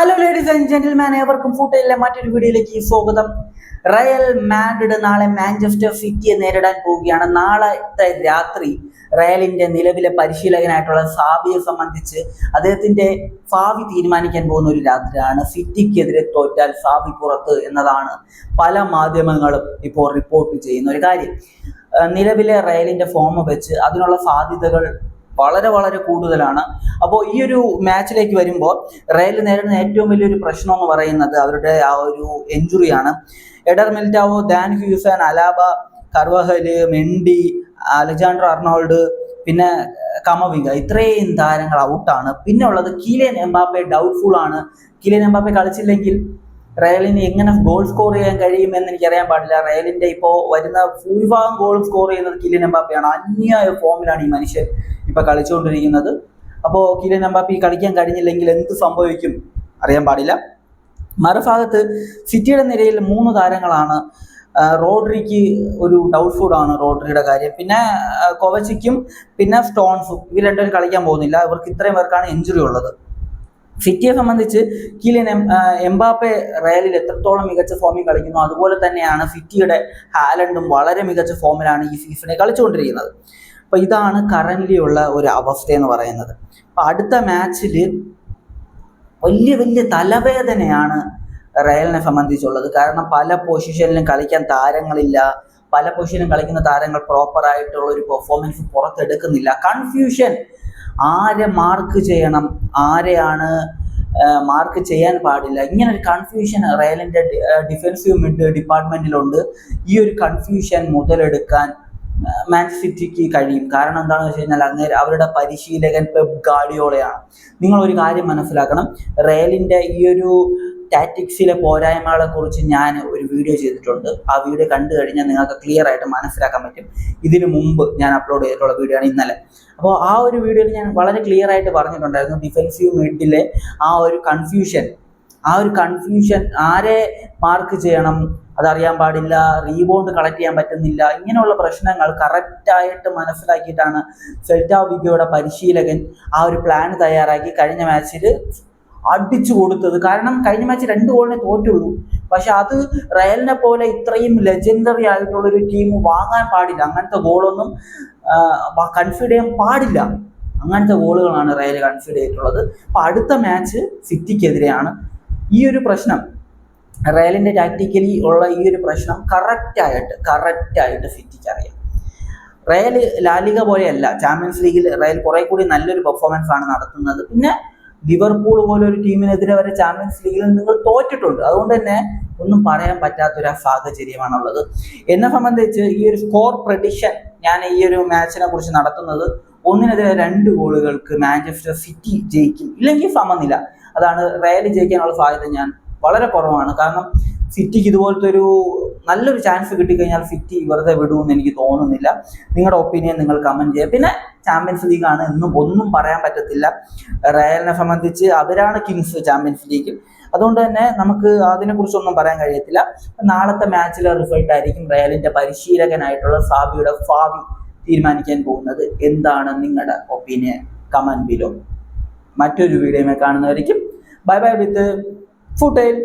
Hello ladies and gentleman ഏവർക്കും ഫുട്ടയിലെ മറ്റൊരു വീഡിയോയിലേക്ക് സ്വാഗതം. റയൽ മാഡ്രിഡ് നാളെ മാഞ്ചസ്റ്റർ സിറ്റിയെ നേരിടാൻ പോവുകയാണ്. നാളത്തെ രാത്രി റയലിന്റെ നിലവിലെ പരിശീലകനായിട്ടുള്ള സാബിയെ സംബന്ധിച്ച് അദ്ദേഹത്തിന്റെ ഭാവി തീരുമാനിക്കാൻ പോകുന്ന ഒരു രാത്രിയാണ്. സിറ്റിക്കെതിരെ തോറ്റാൽ സാബി പുറത്ത് എന്നതാണ് പല മാധ്യമങ്ങളും ഇപ്പോൾ റിപ്പോർട്ട് ചെയ്യുന്ന ഒരു കാര്യം. നിലവിലെ റയലിന്റെ ഫോം വെച്ച് അതിനുള്ള സാധ്യതകൾ വളരെ വളരെ കൂടുതലാണ്. അപ്പോൾ ഈ ഒരു മാച്ചിലേക്ക് വരുമ്പോൾ റയൽ നേരിടുന്ന ഏറ്റവും വലിയൊരു പ്രശ്നം എന്ന് പറയുന്നത് അവരുടെ ആ ഒരു എഞ്ചുറിയാണ് Eder Militao Dean Huijsen Alaba Carvajal Mendy Alexander Arnold പിന്നെ കമവിംഗ ഇത്രയും താരങ്ങൾ ഔട്ടാണ് പിന്നെ ഉള്ളത് കീലിയൻ എംബാപ്പെ ഡൗട്ട്ഫുൾ ആണ്. കീലിയൻ എംബാപ്പെ കളിച്ചില്ലെങ്കിൽ റയലിന് എങ്ങനെ ഗോൾ സ്കോർ ചെയ്യാൻ കഴിയും എന്ന് എനിക്കറിയാൻ പാടില്ല. റയലിന്റെ ഇപ്പോ വരുന്ന ഭൂരിഭാഗം ഗോൾ സ്കോർ ചെയ്യുന്നത് കിലിൻ എംബാപ്പയാണ്. അന്യായ ഫോമിലാണ് ഈ മനുഷ്യൻ ഇപ്പൊ കളിച്ചുകൊണ്ടിരിക്കുന്നത്. അപ്പോൾ കിലിൻ എംബാപ്പി കളിക്കാൻ കഴിഞ്ഞില്ലെങ്കിൽ എന്ത് സംഭവിക്കും അറിയാൻ പാടില്ല. മറുഭാഗത്ത് സിറ്റിയുടെ നിരയിൽ മൂന്ന് താരങ്ങളാണ്. റോഡ്രിക്ക് ഒരു ഡൗട്ട്ഫുൾ ആണ് റോഡ്രിയുടെ കാര്യം. പിന്നെ കൊവച്ചിക്കും പിന്നെ സ്റ്റോൺസും. ഇവർ രണ്ടുപേരും കളിക്കാൻ പോകുന്നില്ല. ഇവർക്ക് ഇത്രയും പേർക്കാണ് എഞ്ചുറി ഉള്ളത്. സിറ്റിയെ സംബന്ധിച്ച് കീലിയൻ എംബാപ്പെ റയലിൽ എത്രത്തോളം മികച്ച ഫോമിൽ കളിക്കുന്നു അതുപോലെ തന്നെയാണ് സിറ്റിയുടെ ഹാലൻഡും വളരെ മികച്ച ഫോമിലാണ് ഈ സീസണിൽ കളിച്ചുകൊണ്ടിരിക്കുന്നത്. അപ്പോൾ ഇതാണ് കറന്റ് ഉള്ള ഒരു അവസ്ഥ എന്ന് പറയുന്നത്. അപ്പോൾ അടുത്ത മാച്ചിൽ വലിയ വലിയ തലവേദനയാണ് റയലിനെ സംബന്ധിച്ചുള്ളത്. കാരണം പല പൊസിഷനിലും കളിക്കാൻ താരങ്ങളില്ല. പല പൊസിഷനിലും കളിക്കുന്ന താരങ്ങൾ പ്രോപ്പറായിട്ടുള്ള ഒരു പെർഫോമൻസ് പുറത്തെടുക്കുന്നില്ല. കൺഫ്യൂഷൻ ആരെ മാർക്ക് ചെയ്യണം ആരെയാണ് മാർക്ക് ചെയ്യാൻ പാടില്ല. ഇങ്ങനെ ഒരു കൺഫ്യൂഷൻ റയലിന്റെ ഡിഫൻസീവ് മിഡ് ഡിപ്പാർട്ട്മെന്റിലുണ്ട് ഈ ഒരു കൺഫ്യൂഷൻ മുതലെടുക്കാൻ മാൻ സിറ്റിക്ക് കഴിയും. കാരണം എന്താണെന്ന് വെച്ച് കഴിഞ്ഞാൽ അങ്ങേര് അവരുടെ പരിശീലകൻ പെബ് ഗാഡിയോളയാണ് നിങ്ങൾ ഒരു കാര്യം മനസ്സിലാക്കണം. റയലിന്റെ ഈ ഒരു ടാറ്റിക്സിലെ പോരായ്മകളെ കുറിച്ച് ഞാൻ ഒരു വീഡിയോ ചെയ്തിട്ടുണ്ട്. ആ വീഡിയോ കണ്ടു കഴിഞ്ഞാൽ നിങ്ങൾക്ക് ക്ലിയർ ആയിട്ട് മനസ്സിലാക്കാൻ പറ്റും. ഇതിനു മുമ്പ് ഞാൻ അപ്ലോഡ് ചെയ്തിട്ടുള്ള വീഡിയോ ആണ് ഇന്നലെ. അപ്പോൾ ആ ഒരു വീഡിയോയിൽ ഞാൻ വളരെ ക്ലിയർ ആയിട്ട് പറഞ്ഞിട്ടുണ്ടായിരുന്നു ഡിഫൻസീവ് മിഡിലെ ആ ഒരു കൺഫ്യൂഷൻ ആ ഒരു കൺഫ്യൂഷൻ ആരെ മാർക്ക് ചെയ്യണം? അതറിയാൻ പാടില്ല റീബോണ്ട് കളക്ട് ചെയ്യാൻ പറ്റുന്നില്ല ഇങ്ങനെയുള്ള പ്രശ്നങ്ങൾ കറക്റ്റായിട്ട് മനസ്സിലാക്കിയിട്ടാണ് സെൽറ്റാ വിഗോയുടെ പരിശീലകൻ ആ ഒരു പ്ലാൻ തയ്യാറാക്കി കഴിഞ്ഞ മാച്ചിൽ അടിച്ചു കൊടുത്തത്. കാരണം കഴിഞ്ഞ മാച്ച് രണ്ട് ഗോളിനെ തോറ്റുള്ളൂ. പക്ഷെ അത് റയലിനെ പോലെ ഇത്രയും ലെജൻഡറി ആയിട്ടുള്ള ഒരു ടീം വാങ്ങാൻ പാടില്ല. അങ്ങനത്തെ ഗോളൊന്നും കൺഫീഡ് ചെയ്യാൻ പാടില്ല. അങ്ങനത്തെ ഗോളുകളാണ് റയൽ കൺഫീഡ് ചെയ്തിട്ടുള്ളത്. അപ്പൊ അടുത്ത മാച്ച് സിറ്റിക്കെതിരെയാണ് ഈ ഒരു പ്രശ്നം. റയലിന്റെ ടാക്ടിക്കലി ഉള്ള ഈ ഒരു പ്രശ്നം കറക്റ്റായിട്ട് കറക്റ്റായിട്ട് സിറ്റിക്ക് അറിയാം റയൽ ലാലിക പോലെയല്ല. ചാമ്പ്യൻസ് ലീഗിൽ റയൽ കുറെ കൂടി നല്ലൊരു പെർഫോമൻസ് ആണ് നടത്തുന്നത്. പിന്നെ ലിവർപൂൾ പോലെ ഒരു ടീമിനെതിരെ വരെ ചാമ്പ്യൻസ് ലീഗിൽ നിങ്ങൾ തോറ്റിട്ടുണ്ട്. അതുകൊണ്ട് തന്നെ ഒന്നും പറയാൻ പറ്റാത്തൊരു സാഹചര്യമാണുള്ളത്. എന്നെ സംബന്ധിച്ച് ഈ ഒരു സ്കോർ പ്രഡിഷൻ ഞാൻ ഈ ഒരു മാച്ചിനെ കുറിച്ച് നടത്തുന്നത് ഒന്നിനെതിരെ രണ്ട് ഗോളുകൾക്ക് മാഞ്ചസ്റ്റർ സിറ്റി ജയിക്കും. ഇല്ലെങ്കിൽ സമനില. അതാണ് റയൽ ജയിക്കാനുള്ള സാധ്യത ഞാൻ വളരെ കുറവാണ്. കാരണം സിറ്റിക്ക് ഇതുപോലത്തെ ഒരു നല്ലൊരു ചാൻസ് കിട്ടിക്കഴിഞ്ഞാൽ സിറ്റി വെറുതെ വിടുമെന്ന് എനിക്ക് തോന്നുന്നില്ല. നിങ്ങളുടെ ഒപ്പീനിയൻ നിങ്ങൾ കമന്റ് ചെയ്യുക. പിന്നെ ചാമ്പ്യൻസ് ലീഗ് ആണ് എന്നും ഒന്നും പറയാൻ പറ്റത്തില്ല. റയലിനെ സംബന്ധിച്ച് അവരാണ് കിങ്സ് ചാമ്പ്യൻസ് ലീഗ് അതുകൊണ്ട് തന്നെ നമുക്ക് അതിനെക്കുറിച്ചൊന്നും പറയാൻ കഴിയത്തില്ല. നാളത്തെ മാച്ചിലെ റിസൾട്ട് ആയിരിക്കും റയലിന്റെ പരിശീലകനായിട്ടുള്ള സാബിയുടെ ഭാവി തീരുമാനിക്കാൻ പോകുന്നത്. എന്താണ് നിങ്ങളുടെ ഒപ്പീനിയൻ കമന്റ് ബിലോ മറ്റൊരു വീഡിയോയിൽ കാണുന്നവരിക്കും. ബൈ ബൈ വിത്ത് ഫുട്ടേൽ